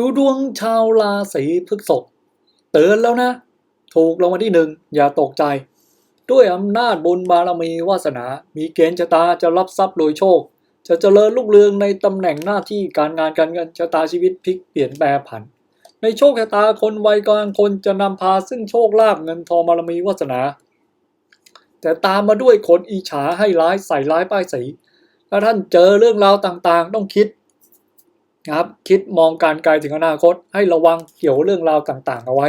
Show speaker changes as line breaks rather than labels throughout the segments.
ดูดวงชาวราศีพฤษภเตือนแล้วนะ ถูกรางวัลที่หนึ่งอย่าตกใจ ด้วยอำนาจบุญบารมีวาสนา มีเกณฑ์ชะตาจะรับทรัพย์โดยโชค จะเจริญรุ่งเรืองในตำแหน่งหน้าที่การงานการเงินชะตาชีวิตพลิกเปลี่ยนแปรผัน ในโชคชะตาคนวัยกลางคนจะนำพาซึ่งโชคลาภเงินทองบารมีวาสนา แต่ตามมาด้วยคนอิจฉาให้ร้ายใส่ร้ายป้ายสีถ้าท่านเจอเรื่องราวต่างๆ ต้องคิด นะครับ คิดมองการไกลถึงอนาคต ให้ระวังเกี่ยวเรื่องราวต่างๆ เอาไว้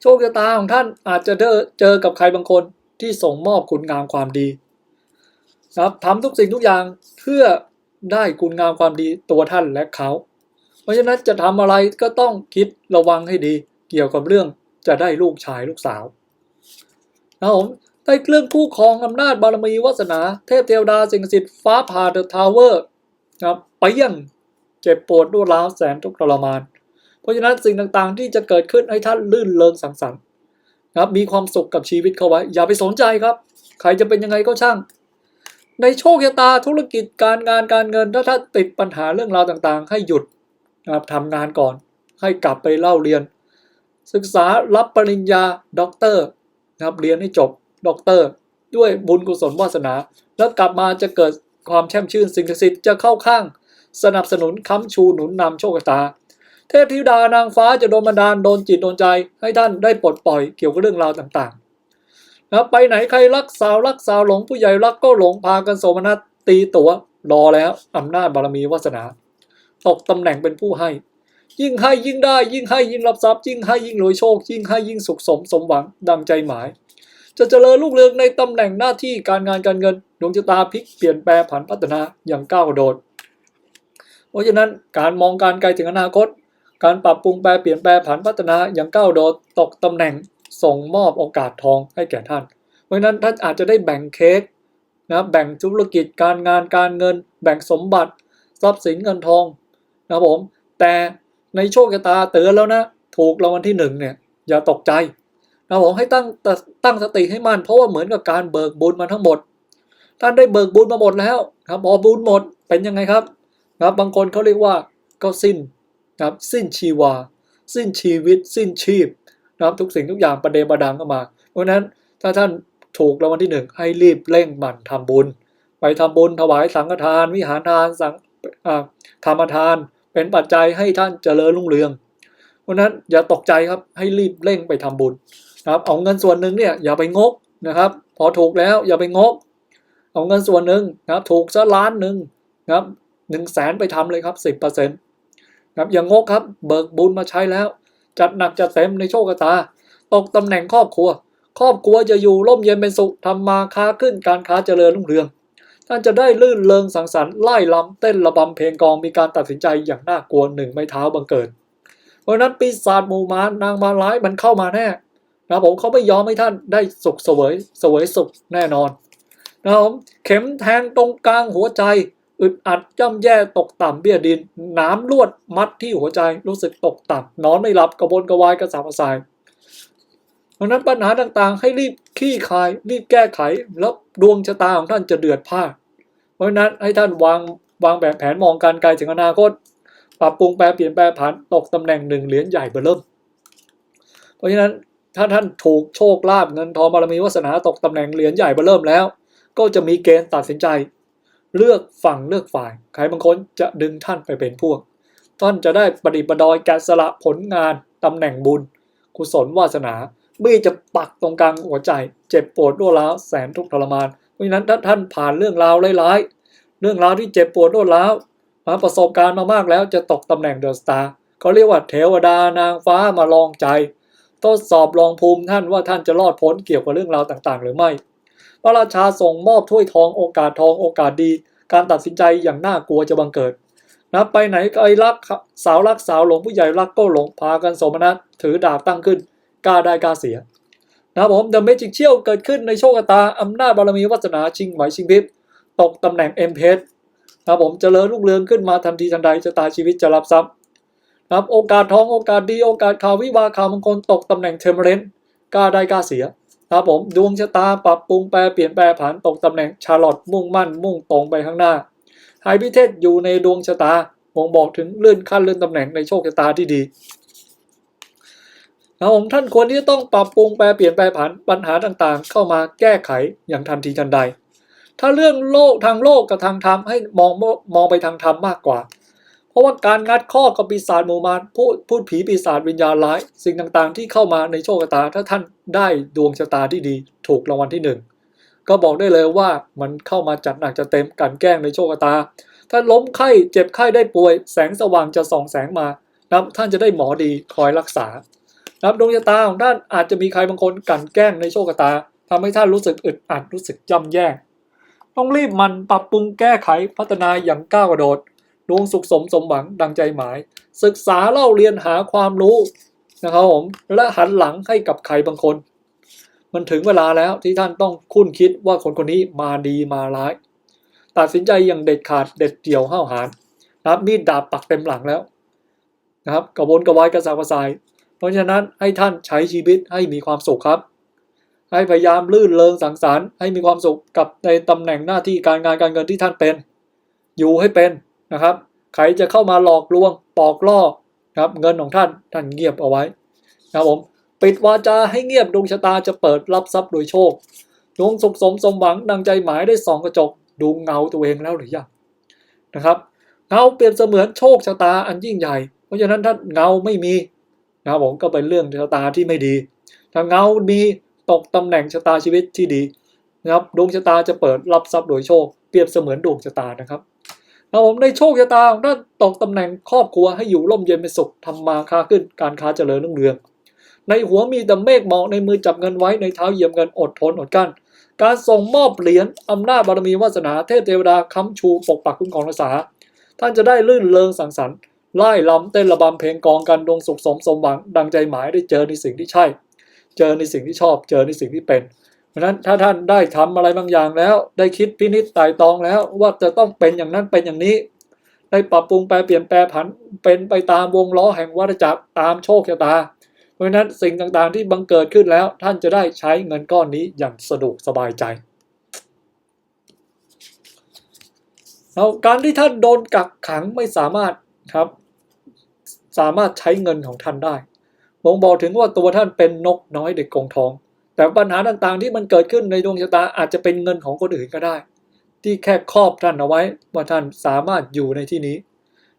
โชคชะตาของท่านอาจจะเจอเจอกับใครบางคนที่ส่งมอบคุณงามความดีนะครับทำทุกสิ่งทุกอย่างเพื่อได้คุณงามความดีตัวท่านและเขา เพราะฉะนั้นจะทำอะไรก็ต้องคิดระวังให้ดี เกี่ยวกับเรื่องจะได้ลูกชายลูกสาวนะครับผมได้เรื่องคู่ครองอำนาจบารมีวาสนา เทพเทวดาสิ่งศักดิ์สิทธิ์ฟ้าผ่าเดอะทาวเวอร์นะครับ ไปยังเจ็บปวดรวดร้าวแสนทุกข์ทรมาน เพราะฉะนั้นสิ่งต่างๆ ที่จะเกิดขึ้นให้ท่านลื่นเริงสังสรรค์นะครับมีความสุขกับชีวิตเข้าไว้ อย่าไปสนใจครับ ใครจะเป็นยังไงก็ช่าง ในโชคชะตาธุรกิจการงานการเงินถ้าท่านติดปัญหาเรื่องราวต่างๆ ให้หยุดนะครับทำงานก่อน ให้กลับไปเล่าเรียน ศึกษารับปริญญาด็อกเตอร์นะครับเรียนให้จบด็อกเตอร์ ด้วยบุญกุศลวาสนา แล้วกลับมาจะเกิดความแช่มชื่นสิ่งศักดิ์สิทธิ์จะเข้าข้าง สนับสนุนค้ำชูหนุนนำโชคชะตา เทพธิดานางฟ้าจะโดนบันดาลโดนจิตโดนใจ ให้ท่านได้ปลดปล่อยเกี่ยวกับเรื่องราวต่างๆนะไปไหนใครรักสาวรักสาวหลงผู้ใหญ่รักก็หลงพากันโสมนัสตีตัวรอแล้วอำนาจบารมีวาสนา ตกตำแหน่งเป็นผู้ให้ ยิ่งให้ยิ่งได้ ยิ่งให้ยิ่งรับทรัพย์ยิ่งให้ยิ่งรวยโชค ยิ่งให้ยิ่งสุขสมสมหวังดังใจหมาย จะเจริญรุ่งเรืองในตำแหน่งหน้าที่การงานการเงินดวงชะตาพลิกเปลี่ยนแปลผันพัฒนาอย่างก้าวกระโดด เพราะฉะนั้นการมองการไกลถึงอนาคต การปรับปรุงแปลเปลี่ยนแปลผันพัฒนาอย่างก้าวโดดตกตำแหน่งส่งมอบโอกาสทองให้แก่ท่าน เพราะฉะนั้นท่านอาจจะได้แบ่งเค้กนะแบ่งธุรกิจการงานการเงิน แบ่งสมบัติทรัพย์สินเงินทองนะครับผม แต่ในโชคชะตาเตือนแล้วนะ ถูกรางวัลที่หนึ่งเนี่ยอย่าตกใจนะผมให้ตั้งตั้งสติให้มั่นเพราะว่าเหมือนกับการเบิกบุญมาทั้งหมด ท่านได้เบิกบุญมาหมดแล้วครับพอบุญหมดเป็นยังไงครับ นะครับบางคนเขาเรียกว่าก็สิ้นนะครับสิ้นชีวา สิ้นชีวิต สิ้นชีพนะครับทุกสิ่งทุกอย่างประเดประดังเข้ามา เพราะฉะนั้นถ้าท่านถูกรางวัลที่หนึ่งให้รีบเร่งหมั่นทำบุญ ไปทำบุญถวายสังฆทาน วิหารทานสังธรรมทาน เป็นปัจจัยให้ท่านเจริญรุ่งเรือง เพราะฉะนั้นอย่าตกใจครับให้รีบเร่งไปทำบุญนะครับเอาเงินส่วนหนึ่งเนี่ยอย่าไปงกนะครับ พอถูกแล้วอย่าไปงก เอาเงินส่วนหนึ่งนะครับ ถูกซะล้านหนึ่งนะครับ หนึ่งแสนไปทำเลยครับสิบเปอร์เซ็นต์นะครับอย่างงกครับ เบิกบุญมาใช้แล้ว จัดหนักจัดเต็มในโชคชะตา ตกตำแหน่งครอบครัว ครอบครัวจะอยู่ร่มเย็นเป็นสุขทำมาค้าขึ้นการค้าเจริญรุ่งเรืองท่านจะได้ลื่นเริงสังสรรค์ไล่ลำเต้นระบำเพลงกองมีการตัดสินใจอย่างน่ากลัวหนึ่งไม้เท้าบังเกิดเพราะนั้นปีศาจหมู่มารนางมาร้ายมันเข้ามาแน่นะผมเขาไม่ยอมให้ท่านได้สุขเสวยเสวยสุขแน่นอนนะครับผมเข็มแทงตรงกลางหัวใจ อึดอัดย่ำแย่ตกต่ำเบี้ยดิน น้ำลวดมัดที่หัวใจรู้สึกตกต่ำนอนไม่หลับกระวนกระวายกระสับกระส่ายเพราะนั้นปัญหาต่างๆ ให้รีบขี้คาย รีบแก้ไข แล้วดวงชะตาของท่านจะเดือดพล่านเพราะนั้นให้ท่านวางวางแบบแผนมองการไกลถึงอนาคต ปรับปรุงแปลเปลี่ยนแปลผันตกตำแหน่งหนึ่งเหรียญใหญ่เบอร์เริ่ม เพราะฉะนั้นถ้าท่านถูกโชคลาภเงินทองบารมีวาสนาตกตำแหน่งเหรียญใหญ่เบอร์เริ่มแล้ว ก็จะมีเกณฑ์ตัดสินใจ เลือกฝั่งเลือกฝ่าย ใครบางคนจะดึงท่านไปเป็นพวก ท่านจะได้ปฏิบัติดอยแกสละผลงานตำแหน่งบุญ กุศลวาสนาบี้จะปักตรงกลางหัวใจ เจ็บปวดรวดร้าวแสนทุกข์ทรมาน เพราะฉะนั้นถ้าท่านผ่านเรื่องราวร้ายๆ เรื่องราวที่เจ็บปวดรวดร้าวมาประสบการณ์มามากแล้วจะตกตำแหน่งเดอะสตาร์เขาเรียกว่าเทวดานางฟ้ามาลองใจทดสอบลองภูมิท่านว่าท่านจะรอดพ้นเกี่ยวกับเรื่องราวต่างๆ หรือไม่ พระราชาส่งมอบถ้วยทองโอกาสทองโอกาสดี การตัดสินใจอย่างน่ากลัวจะบังเกิดนะไปไหนไกลรักสาวรักสาวหลงผู้ใหญ่รักก็หลงพากันสมนัตถือดาบตั้งขึ้นกล้าได้กล้าเสียนับผมเดอะเมจิกเชี่ยลเกิดขึ้นในโชคชะตาอำนาจบารมีวัฒนาชิงไหวชิงพริบตกตำแหน่งเอ็มเพสนะครับผมเจริญรุ่งเรืองขึ้นมาทันทีทันใดชะตาชีวิตจะรับทรัพย์นับโอกาสทองโอกาสดีโอกาสข่าววิวาข่าวมงคลตกตำแหน่งเทมเรนกล้าได้กล้าเสีย ครับผมดวงชะตาปรับปรุงแปลเปลี่ยนแปลผันตกตำแหน่งชาร์ลอตมุ่งมั่น มุ่งตรงไปข้างหน้าไฮพิเทศอยู่ในดวงชะตาบ่งบอกถึงเลื่อนขั้นเลื่อนตำแหน่งในโชคชะตาที่ดีนะครับผมท่านควรที่จะต้องปรับปรุงแปลเปลี่ยนแปลผันปัญหาต่างๆ เข้ามาแก้ไขอย่างทันทีทันใด ถ้าเรื่องโลกทางโลกกับทางธรรมให้มองมองไปทางธรรมมากกว่า ราะว่าการงัดข้อกับปีศาจหมู่มารพูดพูดผีปีศาจวิญญาณร้าย สิ่งต่างๆ ที่เข้ามาในโชคชะตา ถ้าท่านได้ดวงชะตาที่ดี ถูกรางวัลที่หนึ่งก็บอกได้เลยว่ามันเข้ามาจัดหนักจะเต็มกันแกล้งในโชคชะตา ถ้าล้มไข้เจ็บไข้ได้ป่วย แสงสว่างจะส่องแสงมานับท่านจะได้หมอดีคอยรักษานับดวงชะตาของท่านอาจจะมีใครบางคนกันแกล้งในโชคชะตาทำให้ท่านรู้สึกอึดอัดรู้สึกย่ำแย่ต้องรีบมันปรับปรุงแก้ไขพัฒนาอย่างก้าวกระโดด ดวงสุขสมสมหวังดังใจหมาย ศึกษาเล่าเรียนหาความรู้นะครับผมและหันหลังให้กับใครบางคน มันถึงเวลาแล้วที่ท่านต้องคุ้นคิดว่าคนคนนี้มาดีมาร้าย ตัดสินใจอย่างเด็ดขาดเด็ดเดี่ยวห้าวหาญนะครับมีดดาบปักเต็มหลังแล้วนะครับกระวนกระวายกระสับกระส่าย เพราะฉะนั้นให้ท่านใช้ชีวิตให้มีความสุขครับให้พยายามลื่นเริงสังสรรค์ให้มีความสุขกับในตำแหน่งหน้าที่การงานการเงินที่ท่านเป็น อยู่ให้เป็น นะครับ ใครจะเข้ามาหลอกลวงปอกล่อครับเงินของท่านท่านเงียบเอาไว้นะครับผมปิดวาจาให้เงียบดวงชะตาจะเปิดรับทรัพย์โดยโชคดวงสุขสมสมหวังดังใจหมายได้สองกระจกดูเงาตัวเองแล้วหรือยังนะครับเงาเปรียบเสมือนโชคชะตาอันยิ่งใหญ่ เพราะฉะนั้นถ้าเงาไม่มีนะครับผมก็เป็นเรื่องชะตาที่ไม่ดีถ้าเงามีตกตำแหน่งชะตาชีวิตที่ดีนะครับดวงชะตาจะเปิดรับทรัพย์โดยโชค เปรียบเสมือนดวงชะตานะครับ นะผมในโชคชะตาของท่านตกตำแหน่งครอบครัวให้อยู่ร่มเย็นเป็นสุขทำมาค้าขึ้นการค้าเจริญรุ่งเรือง ในหัวมีแต่เมฆหมอกในมือจับเงินไว้ในเท้าเหยียบเงินอดทนอดกั้นการส่งมอบเหรียญอำนาจบารมีวาสนาเทพเทวดาค้ำชูปกปักคุ้มครองรักษา ท่านจะได้ลื่นเริงสังสรรค์ไล่ลำเต้นระบำเพลงกองกันดวงสุขสมสมหวังดังใจหมายได้เจอในสิ่งที่ใช่ เจอในสิ่งที่ชอบเจอในสิ่งที่เป็น ราะนั้นถ้าท่านได้ทำอะไรบางอย่างแล้ว ได้คิดพินิจไต่ตองแล้ว ว่าจะต้องเป็นอย่างนั้นเป็นอย่างนี้ ได้ปรับปรุงแปลเปลี่ยนแปลผันเป็นไปตามวงล้อแห่งวัฏจักรตามโชคชะตา เพราะฉะนั้นสิ่งต่างๆที่บังเกิดขึ้นแล้ว ท่านจะได้ใช้เงินก้อนนี้อย่างสะดวกสบายใจแล้วการที่ท่านโดนกักขังไม่สามารถครับ สามารถใช้เงินของท่านได้บ่งบอกถึงว่าตัวท่านเป็นนกน้อยเด็กกงทอง แต่ปัญหาต่างๆ ที่มันเกิดขึ้นในดวงชะตาอาจจะเป็นเงินของคนอื่นก็ได้ ที่แค่ครอบท่านเอาไว้ว่าท่านสามารถอยู่ในที่นี้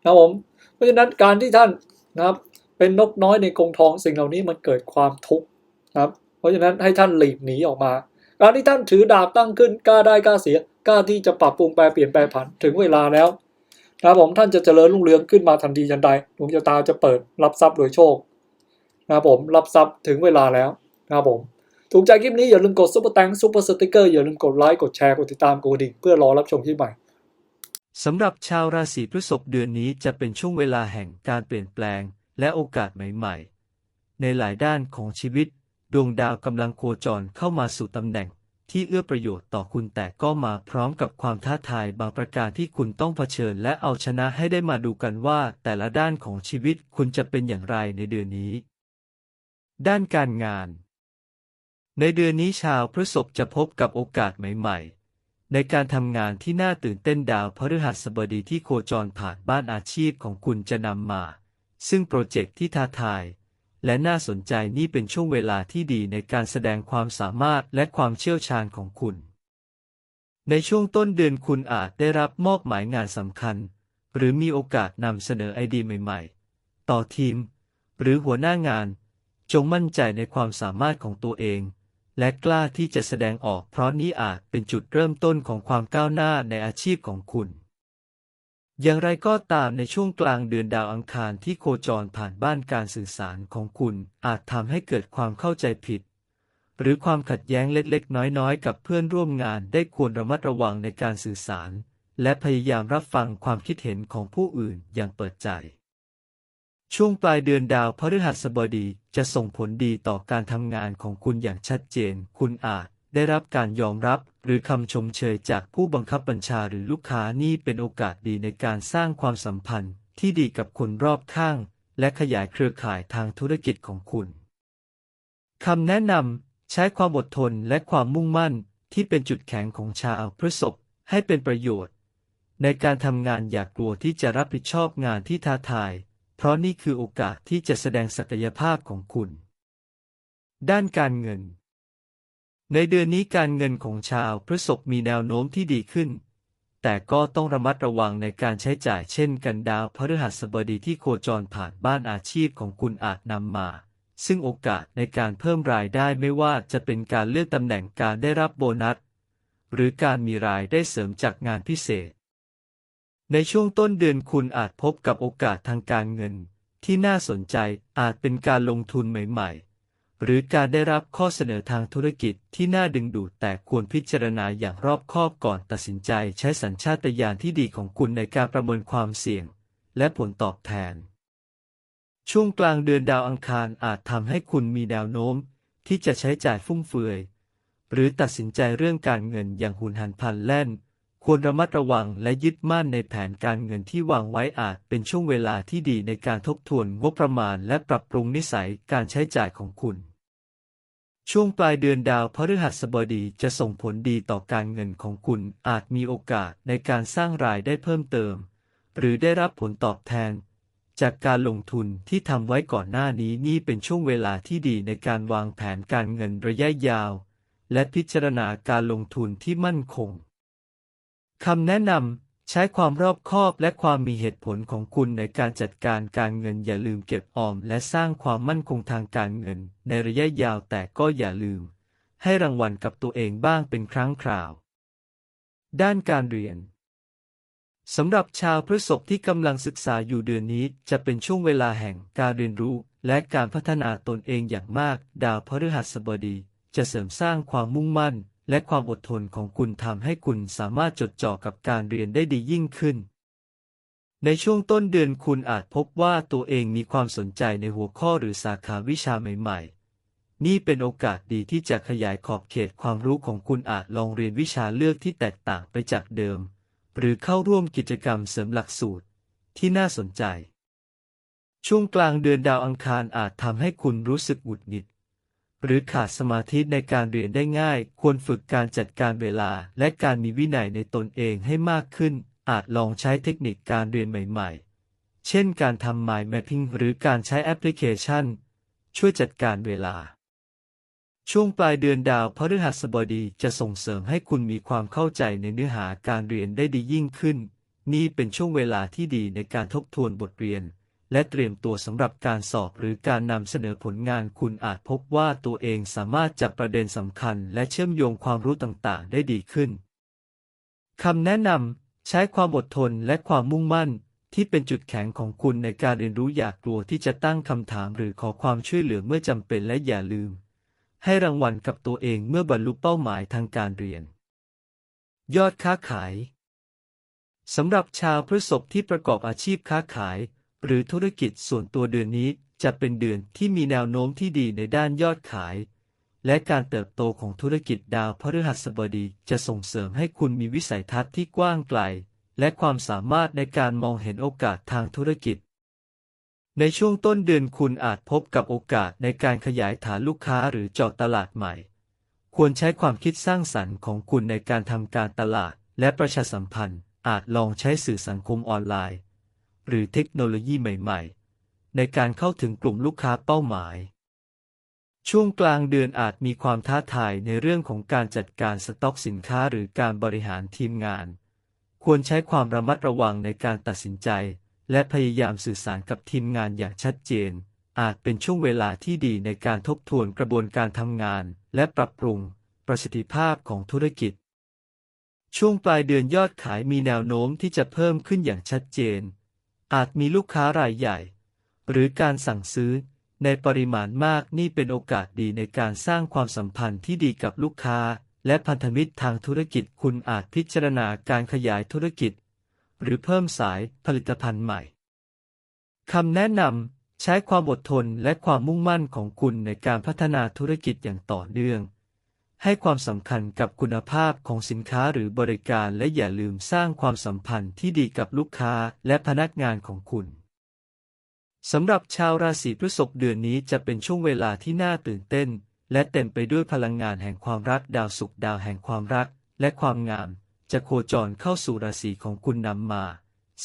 นะผมเพราะฉะนั้นการที่ท่านนะครับ เป็นนกน้อยในกรงทองสิ่งเหล่านี้มันเกิดความทุกข์นะครับ เพราะฉะนั้นให้ท่านหลีกหนีออกมา การที่ท่านถือดาบตั้งขึ้นกล้าได้กล้าเสียกล้าที่จะปรับปรุงแปลเปลี่ยนแปลผันถึงเวลาแล้วนะผมท่านจะเจริญรุ่งเรืองขึ้นมาทันทีทันใดดวงชะตาจะเปิดรับทรัพย์โดยโชคนะผมรับทรัพย์ถึงเวลาแล้วนะผม ถูกใจคลิปนี้อย่าลืมกดซุปเปอร์แตงซุปเปอร์สติกเกอร์อย่าลืมกดไลค์กดแชร์กดติดตามกดกระดิ่งเพื่อรอรับชมคลิปใหม่
สำหรับชาวราศีพฤษภเดือนนี้จะเป็นช่วงเวลาแห่งการเปลี่ยนแปลง และโอกาสใหม่ ๆ ในหลายด้านของชีวิต ดวงดาวกำลังโคจรเข้ามาสู่ตำแหน่ง ที่เอื้อประโยชน์ต่อคุณแต่ก็มาพร้อมกับความท้าทายบางประการที่คุณต้องเผชิญ และเอาชนะให้ได้มาดูกันว่าแต่ละด้านของชีวิตคุณจะเป็นอย่างไรในเดือนนี้ ด้านการงาน ในเดือนนี้ชาวพฤษภจะพบกับโอกาสใหม่ ๆ ในการทำงานที่น่าตื่นเต้นดาวพฤหัสบดีที่โคจรผ่านบ้านอาชีพของคุณจะนำมา ซึ่งโปรเจกต์ที่ท้าทาย และน่าสนใจนี่เป็นช่วงเวลาที่ดีในการแสดงความสามารถและความเชี่ยวชาญของคุณ ในช่วงต้นเดือนคุณอาจได้รับมอบหมายงานสำคัญ หรือมีโอกาสนำเสนอไอเดียใหม่ ๆ ต่อทีม หรือหัวหน้างาน จงมั่นใจในความสามารถของตัวเอง และกล้าที่จะแสดงออกเพราะนี้อาจเป็นจุดเริ่มต้นของความก้าวหน้าในอาชีพของคุณ อย่างไรก็ตามในช่วงกลางเดือนดาวอังคารที่โคจรผ่านบ้านการสื่อสารของคุณอาจทำให้เกิดความเข้าใจผิด หรือความขัดแย้งเล็กๆ น้อยๆ กับเพื่อนร่วมงานได้ควรระมัดระวังในการสื่อสาร และพยายามรับฟังความคิดเห็นของผู้อื่นอย่างเปิดใจ ช่วงปลายเดือนดาวพฤหัสบดีจะส่งผลดีต่อการทำงานของคุณอย่างชัดเจน คุณอาจได้รับการยอมรับหรือคำชมเชยจากผู้บังคับบัญชาหรือลูกค้านี่เป็นโอกาสดีในการสร้างความสัมพันธ์ที่ดีกับคนรอบข้าง และขยายเครือข่ายทางธุรกิจของคุณ คำแนะนำใช้ความอดทนและความมุ่งมั่นที่เป็นจุดแข็งของชาวพฤษภให้เป็นประโยชน์ ในการทำงานอย่ากกลัวที่จะรับผิดชอบงานที่ท้าทาย เพราะนี่คือโอกาสที่จะแสดงศักยภาพของคุณ ด้านการเงิน ในเดือนนี้การเงินของชาวพฤษภมีแนวโน้มที่ดีขึ้น แต่ก็ต้องระมัดระวังในการใช้จ่ายเช่นกันดาวพฤหัสบดีที่โคจรผ่านบ้านอาชีพของคุณอาจนำมาซึ่งโอกาสในการเพิ่มรายได้ไม่ว่าจะเป็นการเลือนตำแหน่งการได้รับโบนัส หรือการมีรายได้เสริมจากงานพิเศษ ในช่วงต้นเดือนคุณอาจพบกับโอกาสทางการเงิน ที่น่าสนใจอาจเป็นการลงทุนใหม่ๆ หรือการได้รับข้อเสนอทางธุรกิจที่น่าดึงดูดแต่ควรพิจารณาอย่างรอบคอบก่อนตัดสินใจใช้สัญชาตญาณที่ดีของคุณในการประเมินความเสี่ยง และผลตอบแทน ช่วงกลางเดือนดาวอังคารอาจทำให้คุณมีแนวโน้ม ที่จะใช้จ่ายฟุ่มเฟือย หรือตัดสินใจเรื่องการเงินอย่างหุนหันพลันแล่น ควรระมัดระวังและยึดมั่นในแผนการเงินที่วางไว้อาจเป็นช่วงเวลาที่ดีในการทบทวนงบประมาณและปรับปรุงนิสัยการใช้จ่ายของคุณ ช่วงปลายเดือนดาวพฤหัสบดีจะส่งผลดีต่อการเงินของคุณ อาจมีโอกาสในการสร้างรายได้เพิ่มเติม หรือได้รับผลตอบแทน จากการลงทุนที่ทำไว้ก่อนหน้านี้นี่เป็นช่วงเวลาที่ดีในการวางแผนการเงินระยะยาว และพิจารณาการลงทุนที่มั่นคง คำแนะนำใช้ความรอบคอบและความมีเหตุผลของคุณในการจัดการการเงินอย่าลืมเก็บออมและสร้างความมั่นคงทางการเงิน ในระยะยาวแต่ก็อย่าลืม ให้รางวัลกับตัวเองบ้างเป็นครั้งคราว ด้านการเรียนสำหรับชาวพฤษภที่กำลังศึกษาอยู่เดือนนี้จะเป็นช่วงเวลาแห่งการเรียนรู้ และการพัฒนาตนเองอย่างมาก ดาวพฤหัสบดี จะเสริมสร้างความมุ่งมั่น และความอดทนของคุณทำให้คุณสามารถจดจ่อกับการเรียนได้ดียิ่งขึ้น ในช่วงต้นเดือนคุณอาจพบว่าตัวเองมีความสนใจในหัวข้อหรือสาขาวิชาใหม่ ๆ นี่เป็นโอกาสดีที่จะขยายขอบเขตความรู้ของคุณอาจลองเรียนวิชาเลือกที่แตกต่างไปจากเดิม หรือเข้าร่วมกิจกรรมเสริมหลักสูตร ที่น่าสนใจ ช่วงกลางเดือนดาวอังคารอาจทำให้คุณรู้สึกหงุดหงิด หรือขาดสมาธิในการเรียนได้ง่าย ควรฝึกการจัดการเวลา และการมีวินัยในตนเองให้มากขึ้น อาจลองใช้เทคนิคการเรียนใหม่ ๆ เช่นการทำ mind mapping หรือการใช้แอปพลิเคชัน ช่วยจัดการเวลา ช่วงปลายเดือนดาวพฤหัสบดีจะส่งเสริมให้คุณมีความเข้าใจในเนื้อหาการเรียนได้ดียิ่งขึ้น นี่เป็นช่วงเวลาที่ดีในการทบทวนบทเรียน และเตรียมตัวสำหรับการสอบหรือการนำเสนอผลงานคุณอาจพบว่าตัวเองสามารถจับประเด็นสำคัญและเชื่อมโยงความรู้ต่างๆ ได้ดีขึ้นคำแนะนำใช้ความอดทนและความมุ่งมั่น ที่เป็นจุดแข็งของคุณในการเรียนรู้อย่ากกลัวที่จะตั้งคำถามหรือขอความช่วยเหลือเมื่อจำเป็นและอย่าลืม ให้รางวัลกับตัวเองเมื่อบรรลุเป้าหมายทางการเรียน ยอดค้าขายสำหรับชาวพฤษภที่ประกอบอาชีพค้าขาย หรือธุรกิจส่วนตัวเดือนนี้จะเป็นเดือนที่มีแนวโน้มที่ดีในด้านยอดขาย และการเติบโตของธุรกิจดาวพฤหัสบดีจะส่งเสริมให้คุณมีวิสัยทัศน์ที่กว้างไกล และความสามารถในการมองเห็นโอกาสทางธุรกิจ ในช่วงต้นเดือนคุณอาจพบกับโอกาสในการขยายฐานลูกค้าหรือเจาะตลาดใหม่ ควรใช้ความคิดสร้างสรรค์ของคุณในการทำการตลาดและประชาสัมพันธ์ อาจลองใช้สื่อสังคมออนไลน์ หรือเทคโนโลยีใหม่ๆ ในการเข้าถึงกลุ่มลูกค้าเป้าหมาย ช่วงกลางเดือนอาจมีความท้าทายในเรื่องของการจัดการสต็อกสินค้าหรือการบริหารทีมงาน ควรใช้ความระมัดระวังในการตัดสินใจ และพยายามสื่อสารกับทีมงานอย่างชัดเจน อาจเป็นช่วงเวลาที่ดีในการทบทวนกระบวนการทำงาน และปรับปรุง ประสิทธิภาพของธุรกิจช่วงปลายเดือนยอดขายมีแนวโน้มที่จะเพิ่มขึ้นอย่างชัดเจน อาจมีลูกค้ารายใหญ่ หรือการสั่งซื้อ ในปริมาณมากนี่เป็นโอกาสดีในการสร้างความสัมพันธ์ที่ดีกับลูกค้า และพันธมิตรทางธุรกิจคุณอาจพิจารณาการขยายธุรกิจ หรือเพิ่มสายผลิตภัณฑ์ใหม่คำแนะนำใช้ความอดทนและความมุ่งมั่นของคุณในการพัฒนาธุรกิจอย่างต่อเนื่อง ให้ความสำคัญกับคุณภาพของสินค้าหรือบริการและอย่าลืมสร้างความสัมพันธ์ที่ดีกับลูกค้าและพนักงานของคุณสำหรับชาวราศีพฤษภเดือนนี้จะเป็นช่วงเวลาที่น่าตื่นเต้น และเต็มไปด้วยพลังงานแห่งความรักดาวสุขดาวแห่งความรัก และความงาม จะโคจรเข้าสู่ราศีของคุณนำมา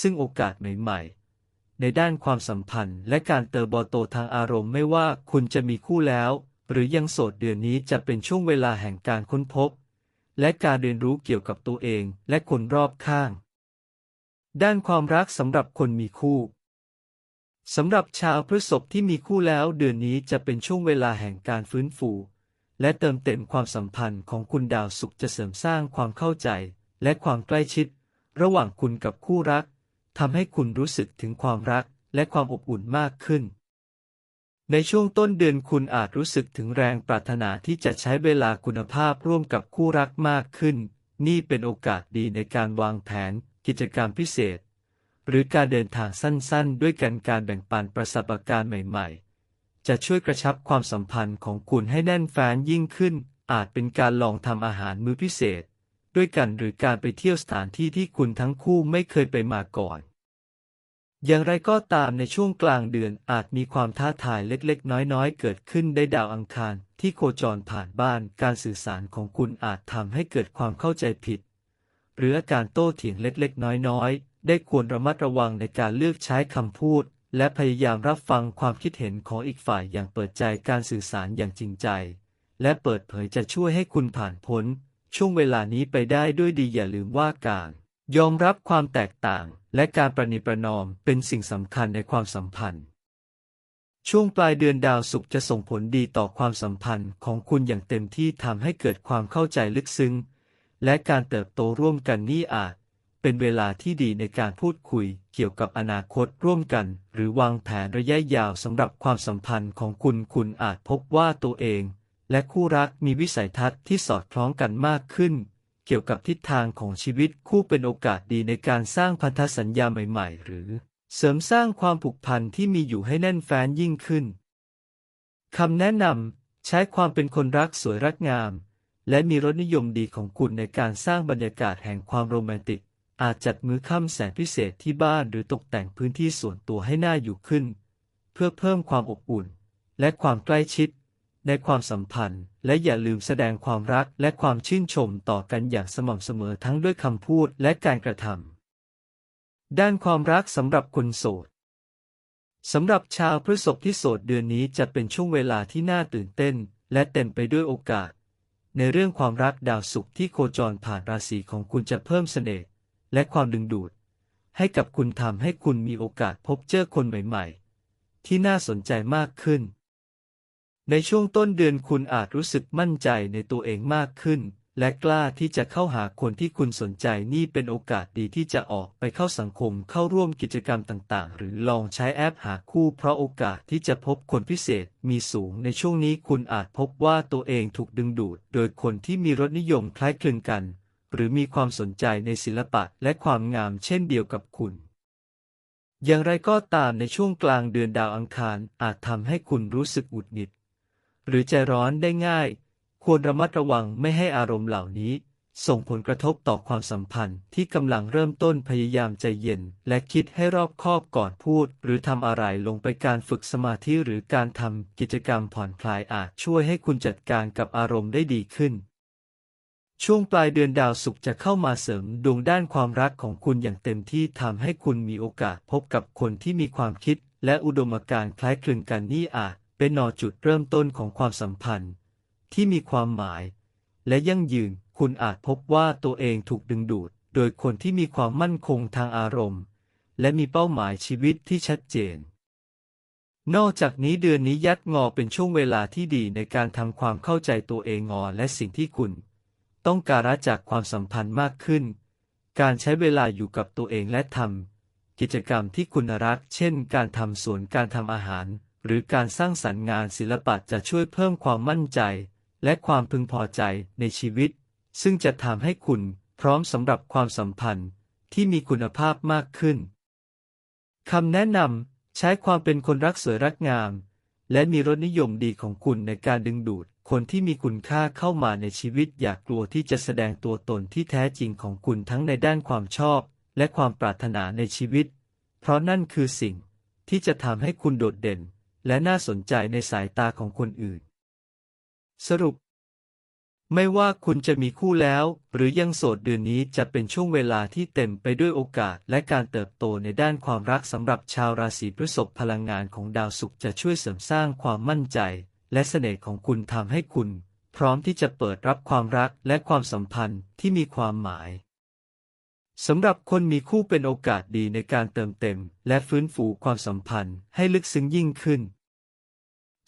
ซึ่งโอกาสใหม่ๆ ในด้านความสัมพันธ์และการเติบโตทางอารมณ์ไม่ว่าคุณจะมีคู่แล้ว หรือยังโสดเดือนนี้จะเป็นช่วงเวลาแห่งการค้นพบ และการเรียนรู้เกี่ยวกับตัวเองและคนรอบข้าง ด้านความรักสำหรับคนมีคู่สำหรับชาวพฤษภที่มีคู่แล้วเดือนนี้จะเป็นช่วงเวลาแห่งการฟื้นฟู และเติมเต็มความสัมพันธ์ของคุณดาวสุขจะเสริมสร้างความเข้าใจ และความใกล้ชิด ระหว่างคุณกับคู่รักทำให้คุณรู้สึกถึงความรักและความอบอุ่นมากขึ้น ในช่วงต้นเดือนคุณอาจรู้สึกถึงแรงปรารถนาที่จะใช้เวลาคุณภาพร่วมกับคู่รักมากขึ้น นี่เป็นโอกาสดีในการวางแผน กิจกรรมพิเศษ หรือการเดินทางสั้นๆ ด้วยกันการแบ่งปันประสบการณ์ใหม่ๆ จะช่วยกระชับความสัมพันธ์ของคุณให้แน่นแฟ้นยิ่งขึ้น อาจเป็นการลองทำอาหารมื้อพิเศษ ด้วยกันหรือการไปเที่ยวสถานที่ที่คุณทั้งคู่ไม่เคยไปมาก่อน อย่างไรก็ตามในช่วงกลางเดือนอาจมีความท้าทายเล็กๆ น้อยๆ เกิดขึ้นได้ดาวอังคารที่โคจรผ่านบ้านการสื่อสารของคุณอาจทำให้เกิดความเข้าใจผิด หรืออาการโต้เถียงเล็กๆ น้อยๆ ได้ควรระมัดระวังในการเลือกใช้คำพูด และพยายามรับฟังความคิดเห็นของอีกฝ่ายอย่างเปิดใจการสื่อสารอย่างจริงใจ และเปิดเผยจะช่วยให้คุณผ่านพ้น ช่วงเวลานี้ไปได้ด้วยดีอย่าลืมว่าการ ยอมรับความแตกต่างและการประนีประนอมเป็นสิ่งสำคัญในความสัมพันธ์ ช่วงปลายเดือนดาวศุกร์จะส่งผลดีต่อความสัมพันธ์ของคุณอย่างเต็มที่ทำให้เกิดความเข้าใจลึกซึ้ง และการเติบโตร่วมกันนี่อาจ เป็นเวลาที่ดีในการพูดคุยเกี่ยวกับอนาคตร่วมกัน หรือวางแผนระยะยาวสำหรับความสัมพันธ์ของคุณคุณอาจพบว่าตัวเอง และคู่รักมีวิสัยทัศน์ที่สอดคล้องกันมากขึ้น เกี่ยวกับทิศทางของชีวิตคู่เป็นโอกาสดีในการสร้างพันธสัญญาใหม่ๆ หรือเสริมสร้างความผูกพันที่มีอยู่ให้แน่นแฟ้นยิ่งขึ้นคำแนะนำใช้ความเป็นคนรักสวยรักงาม และมีรสนิยมดีของคุณในการสร้างบรรยากาศแห่งความโรแมนติก อาจจัดมื้อค่ำแสนพิเศษที่บ้านหรือตกแต่งพื้นที่ส่วนตัวให้น่าอยู่ขึ้น เพื่อเพิ่มความอบอุ่น และความใกล้ชิด ในความสัมพันธ์ และอย่าลืมแสดงความรักและความชื่นชมต่อกันอย่างสม่ำเสมอทั้งด้วยคำพูดและการกระทำด้านความรักสำหรับคนโสดสำหรับชาวพฤษภที่โสดเดือนนี้จะเป็นช่วงเวลาที่น่าตื่นเต้น และเต็มไปด้วยโอกาส ในเรื่องความรักดาวศุกร์ที่โคจรผ่านราศีของคุณจะเพิ่มเสน่ห์และความดึงดูด ให้กับคุณทำให้คุณมีโอกาสพบเจอคนใหม่ ๆ ที่น่าสนใจมากขึ้น ในช่วงต้นเดือนคุณอาจรู้สึกมั่นใจในตัวเองมากขึ้น และกล้าที่จะเข้าหาคนที่คุณสนใจนี่เป็นโอกาสดีที่จะออกไปเข้าสังคมเข้าร่วมกิจกรรมต่างๆ หรือลองใช้แอปหาคู่เพราะโอกาสที่จะพบคนพิเศษมีสูงในช่วงนี้คุณอาจพบว่าตัวเองถูกดึงดูด โดยคนที่มีรสนิยมคล้ายคลึงกัน หรือมีความสนใจในศิลปะและความงามเช่นเดียวกับคุณอย่างไรก็ตามในช่วงกลางเดือนดาวอังคารอาจทำให้คุณรู้สึกหงุดหงิด หรือใจร้อนได้ง่าย ควรระมัดระวังไม่ให้อารมณ์เหล่านี้ ส่งผลกระทบต่อความสัมพันธ์ที่กำลังเริ่มต้นพยายามใจเย็น และคิดให้รอบคอบก่อนพูด หรือทำอะไรลงไปการฝึกสมาธิหรือการทำกิจกรรมผ่อนคลายอาจช่วยให้คุณจัดการกับอารมณ์ได้ดีขึ้น ช่วงปลายเดือนดาวศุกร์จะเข้ามาเสริมดวงด้านความรักของคุณอย่างเต็มที่ทำให้คุณมีโอกาสพบกับคนที่มีความคิดและอุดมการณ์คล้ายคลึงกันนี่อาจ เป็นนอจุดเริ่มต้นของความสัมพันธ์ ที่มีความหมาย และยั่งยืน คุณอาจพบว่าตัวเองถูกดึงดูด โดยคนที่มีความมั่นคงทางอารมณ์ และมีเป้าหมายชีวิตที่ชัดเจน นอกจากนี้เดือนนี้ยัดงอเป็นช่วงเวลาที่ดีในการทำความเข้าใจตัวเองงอและสิ่งที่คุณ ต้องการจากความสัมพันธ์มากขึ้น การใช้เวลาอยู่กับตัวเองและทำกิจกรรมที่คุณรัก เช่น การทำสวน การทำอาหาร หรือการสร้างสรรค์งานศิลปะจะช่วยเพิ่มความมั่นใจ และความพึงพอใจในชีวิต ซึ่งจะทำให้คุณพร้อมสำหรับความสัมพันธ์ที่มีคุณภาพมากขึ้นคำแนะนำใช้ความเป็นคนรักสวยรักงาม และมีรสนิยมดีของคุณในการดึงดูดคนที่มีคุณค่าเข้ามาในชีวิตอย่ากลัวที่จะแสดงตัวตนที่แท้จริงของคุณทั้งในด้านความชอบ และความปรารถนาในชีวิต เพราะนั่นคือสิ่งที่จะทำให้คุณโดดเด่น และน่าสนใจในสายตาของคนอื่น สรุป ไม่ว่าคุณจะมีคู่แล้ว หรือยังโสดเดือนนี้จะเป็นช่วงเวลาที่เต็มไปด้วยโอกาสและการเติบโตในด้านความรักสำหรับชาวราศีพฤษภพลังงานของดาวศุกร์จะช่วยเสริมสร้างความมั่นใจ และเสน่ห์ของคุณทำให้คุณ พร้อมที่จะเปิดรับความรักและความสัมพันธ์ที่มีความหมาย สำหรับคนมีคู่เป็นโอกาสดีในการเติมเต็ม และฟื้นฟูความสัมพันธ์ให้ลึกซึ้งยิ่งขึ้น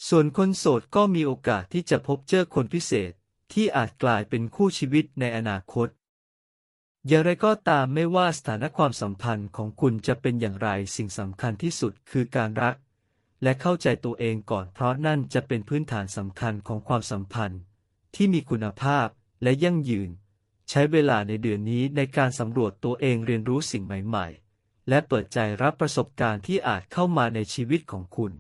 ส่วนคนโสดก็มีโอกาสที่จะพบเจอคนพิเศษ ที่อาจกลายเป็นคู่ชีวิตในอนาคต อย่างไรก็ตามไม่ว่าสถานะความสัมพันธ์ของคุณจะเป็นอย่างไรสิ่งสำคัญที่สุดคือการรัก และเข้าใจตัวเองก่อนเพราะนั่นจะเป็นพื้นฐานสำคัญของความสัมพันธ์ ที่มีคุณภาพและยั่งยืน ใช้เวลาในเดือนนี้ในการสำรวจตัวเองเรียนรู้สิ่งใหม่ ๆ และเปิดใจรับประสบการณ์ที่อาจเข้ามาในชีวิตของคุณ